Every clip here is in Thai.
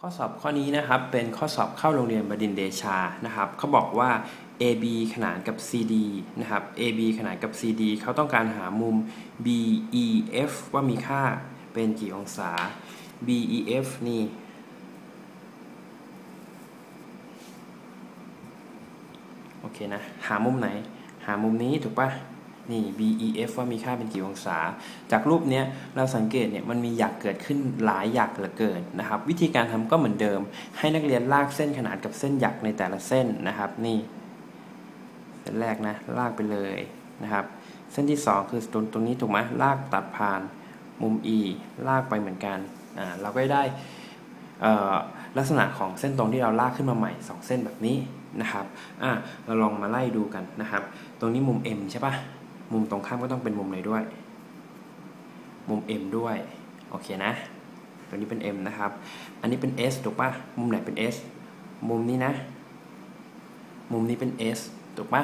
ข้อสอบข้อนี้นะครับเป็นข้อสอบเข้าโรงเรียนบดินเดชานะครับเขาบอกว่า AB ขนานกับ CD นะครับ AB ขนานกับ CD เขาต้องการหามุม BEF ว่ามีค่าเป็นกี่องศา BEF นี่ โอเคนะ หามุมไหน หามุมนี้ถูกปะ นี่ BEF ว่ามีค่าเป็นกี่องศา จากรูปนี้เราสังเกตเนี่ยมันมีหยักเกิดขึ้นหลายหยักเหลือเกินนะครับ วิธีการทำก็เหมือนเดิม ให้นักเรียนลากเส้นขนาดกับเส้นหยักในแต่ละเส้นนะครับ นี่ เส้นแรกนะลากไปเลยนะครับ เส้นที่ 2 คือตรงตรงนี้ถูกไหมลากตัดผ่านมุม E ลากไปเหมือนกันอ่าเราก็ได้ลักษณะของเส้นตรงที่เราลากขึ้นมาใหม่ 2 เส้นแบบนี้นะครับอ่าเราลองมาไล่ดูกันนะครับ ตรงนี้มุม M ใช่ปะ มุมตรงข้ามก็ต้องเป็นมุมไหนด้วย มุม M ด้วย โอเคนะ ตัวนี้เป็น M นะครับ อันนี้เป็น S ถูกปะมุมไหนเป็น S มุมนี้นะ มุมนี้เป็น S ถูกปะ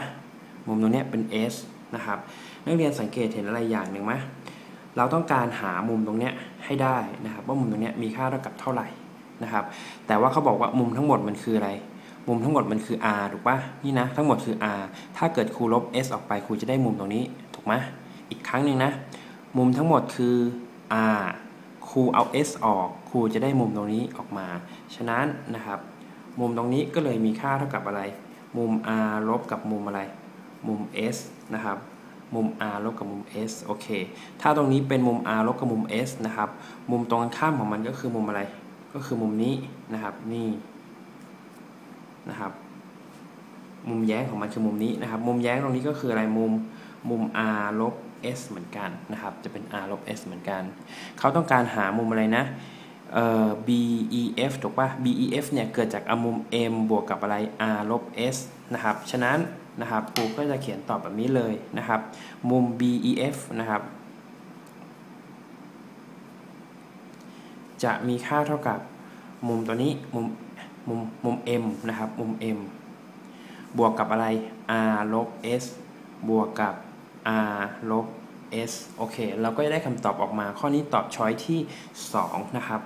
มุมตรงนี้เป็น S นะครับ นักเรียนสังเกตเห็นอะไรอย่างหนึ่งไหมเราต้องการหามุมตรงนี้ให้ได้นะครับ ว่ามุมตรงนี้มีค่าเท่ากับเท่าไหร่นะครับ แต่ว่าเขาบอกว่ามุมทั้งหมดมันคืออะไร มุมทั้งหมดมันคือ r ถูกปะนี่นะ ทั้งหมดคือ r ถ้าเกิดครูลบ s ออกไปครูจะได้มุมตรงนี้ ถูกไหมอีกครั้งหนึ่งนะ มุมทั้งหมดคือ r ครูเอา s ออกครูจะได้มุมตรงนี้ออกมา ฉะนั้นนะครับ มุมตรงนี้ก็เลยมีค่าเท่ากับอะไร มุม r ลบกับมุมอะไร มุม s นะครับ มุม r ลบกับมุม s โอเค ถ้าตรงนี้เป็นมุม r ลบกับมุม s นะครับ มุมตรงข้ามของมันก็คือมุมอะไร ก็คือมุมนี้นะครับ นี่ นะครับ มุมแย้งของมันคือมุมนี้นะครับ มุมแย้งตรงนี้ก็คืออะไรมุมมุม r ลบ s เหมือนกันนะครับ จะเป็น r ลบ s เหมือนกัน เขาต้องการหามุมอะไรนะเอ่อ BEF ถูกปะ BEF เนี่ยเกิดจากอมุม m บวกกับอะไร r ลบ s นะครับ ฉะนั้นนะครับครูก็จะเขียนตอบแบบนี้เลยนะครับ มุม BEF นะครับ จะมีค่าเท่ากับมุมตัวนี้มุม มุมมุม m นะครับ มุม m บวกกับอะไร r ลบ s บวกกับ r ลบ s โอเค เราก็จะได้คำตอบออกมา ข้อนี้ตอบช้อยที่ 2 นะครับ